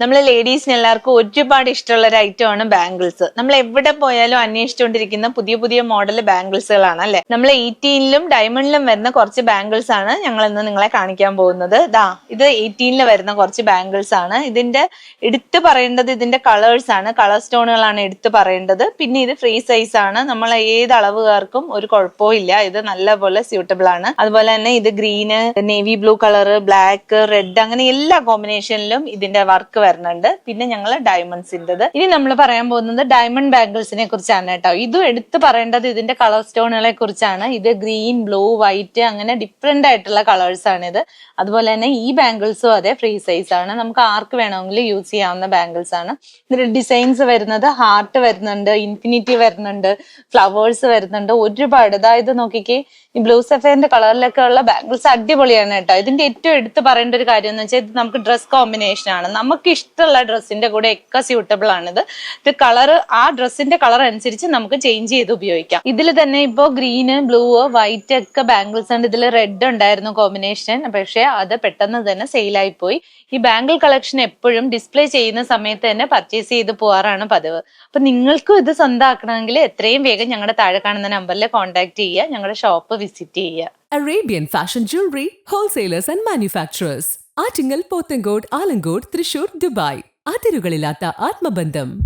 നമ്മൾ ലേഡീസിന് എല്ലാവർക്കും ഒരുപാട് ഇഷ്ടമുള്ള ഒരു ഐറ്റം ആണ് ബാംഗിൾസ് നമ്മൾ എവിടെ പോയാലും അന്വേഷിച്ചുകൊണ്ടിരിക്കുന്ന പുതിയ പുതിയ മോഡൽ ബാംഗിൾസുകളാണ് അല്ലെ? നമ്മൾ എയ്റ്റീനിലും ഡയമണ്ടിലും വരുന്ന കുറച്ച് ബാംഗിൾസ് ആണ് ഞങ്ങൾ ഇന്ന് നിങ്ങളെ കാണിക്കാൻ പോകുന്നത്. ദാ ഇത് എയ്റ്റീനിൽ വരുന്ന കുറച്ച് ബാംഗിൾസ് ആണ്. ഇതിന്റെ എടുത്തു പറയേണ്ടത് ഇതിന്റെ കളേഴ്സ് ആണ്. കളർ സ്റ്റോണുകളാണ് എടുത്തു പറയേണ്ടത്. പിന്നെ ഇത് ഫ്രീ സൈസ് ആണ്. നമ്മൾ ഏത് അളവുകാർക്കും ഒരു കുഴപ്പവും ഇല്ല. ഇത് നല്ലപോലെ സ്യൂട്ടബിൾ ആണ്. അതുപോലെ തന്നെ ഇത് green navy blue colour black red അങ്ങനെ എല്ലാ കോമ്പിനേഷനിലും ഇതിന്റെ വർക്ക് വരുന്നുണ്ട്. പിന്നെ ഞങ്ങൾ ഡയമണ്ട്സിന്റെത് ഇനി നമ്മൾ പറയാൻ പോകുന്നത് ഡയമണ്ട് ബാംഗിൾസിനെ കുറിച്ചാണ് കേട്ടോ. ഇതും എടുത്ത് പറയേണ്ടത് ഇതിന്റെ കളർ സ്റ്റോണുകളെ കുറിച്ചാണ്. ഇത് ഗ്രീൻ ബ്ലൂ വൈറ്റ് അങ്ങനെ ഡിഫറെന്റ് ആയിട്ടുള്ള കളേഴ്സ് ആണ് ഇത് അതുപോലെ തന്നെ ഈ ബാംഗിൾസും അതെ ഫ്രീ സൈസ് ആണ്. നമുക്ക് ആർക്ക് വേണമെങ്കിലും യൂസ് ചെയ്യാവുന്ന ബാംഗിൾസ് ആണ്. ഇതിന്റെ ഡിസൈൻസ് വരുന്നത് ഹാർട്ട് വരുന്നുണ്ട് ഇൻഫിനിറ്റി വരുന്നുണ്ട് ഫ്ലവേഴ്സ് വരുന്നുണ്ട്. ഒരുപാട്. അതായത് നോക്കിക്കേ ഈ ബ്ലൂ സഫേറിന്റെ കളറിലൊക്കെ ഉള്ള ബാംഗിൾസ് അടിപൊളിയാണ് കേട്ടോ. ഇതിന്റെ ഏറ്റവും എടുത്ത് പറയേണ്ട ഒരു കാര്യം എന്ന് വെച്ചാൽ ഇത് നമുക്ക് ഡ്രസ് കോമ്പിനേഷൻ ആണ്. നമുക്ക് ഇഷ്ടമുള്ള ഡ്രസ്സിന്റെ കൂടെ ഒക്കെ സ്യൂട്ടബിൾ ആണിത്. ഇത് കളർ ആ ഡ്രസ്സിന്റെ കളർ അനുസരിച്ച് നമുക്ക് ചേഞ്ച് ചെയ്ത് ഉപയോഗിക്കാം. ഇതിൽ തന്നെ ഇപ്പോൾ ഗ്രീന് ബ്ലൂ വൈറ്റ് ഒക്കെ ബാംഗിൾസ് ഉണ്ട് ഇതിൽ റെഡ് ഉണ്ടായിരുന്നു കോമ്പിനേഷൻ പക്ഷെ അത് പെട്ടെന്ന് തന്നെ സെയിലായി പോയി. ഈ ബാംഗിൾ കളക്ഷൻ എപ്പോഴും ഡിസ്പ്ലേ ചെയ്യുന്ന സമയത്ത് തന്നെ പർച്ചേസ് ചെയ്ത് പോകാറാണ് പതിവ്. അപ്പൊ നിങ്ങൾക്കും ഇത് സ്വന്തമാക്കണമെങ്കിൽ എത്രയും വേഗം ഞങ്ങളുടെ താഴെ കാണുന്ന നമ്പറിൽ കോൺടാക്ട് ചെയ്യുക. ഞങ്ങളുടെ ഷോപ്പ് വിസിറ്റ് ചെയ്യുക. Arabian Fashion Jewelry, Wholesalers and Manufacturers. Attingal Pothencode Alamcode Thrissur Dubai. അതിരുകളില്ലാത്ത ആത്മബന്ധം.